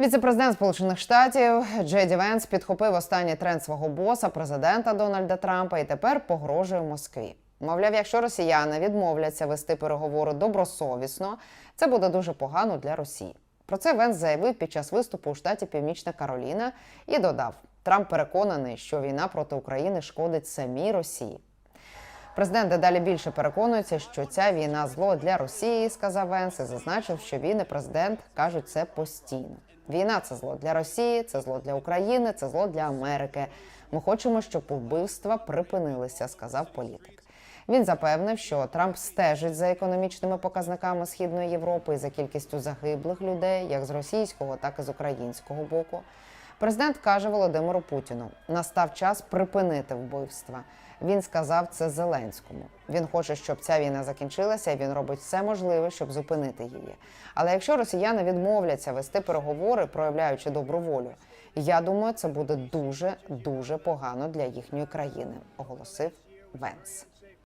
Віце-президент Сполучених Штатів Джеді Венс підхопив останній тренд свого боса, президента Дональда Трампа, і тепер погрожує Москві. Мовляв, якщо росіяни відмовляться вести переговори добросовісно, це буде дуже погано для Росії. Про це Венс заявив під час виступу у штаті Північна Кароліна і додав: Трамп переконаний, що війна проти України шкодить самій Росії. Президент дедалі більше переконується, що ця війна зло для Росії, сказав Венс, і зазначив, що він і президент кажуть це постійно. Війна це зло для Росії, це зло для України, це зло для Америки. Ми хочемо, щоб вбивства припинилися, сказав політик. Він запевнив, що Трамп стежить за економічними показниками східної Європи і за кількістю загиблих людей, як з російського, так і з українського боку. Президент каже Володимиру Путіну: настав час припинити вбивства. Він сказав це Зеленському. Він хоче, щоб ця війна закінчилася, і він робить все можливе, щоб зупинити її. Але якщо росіяни відмовляться вести переговори, проявляючи добру волю, я думаю, це буде дуже дуже погано для їхньої країни, оголосив Венс.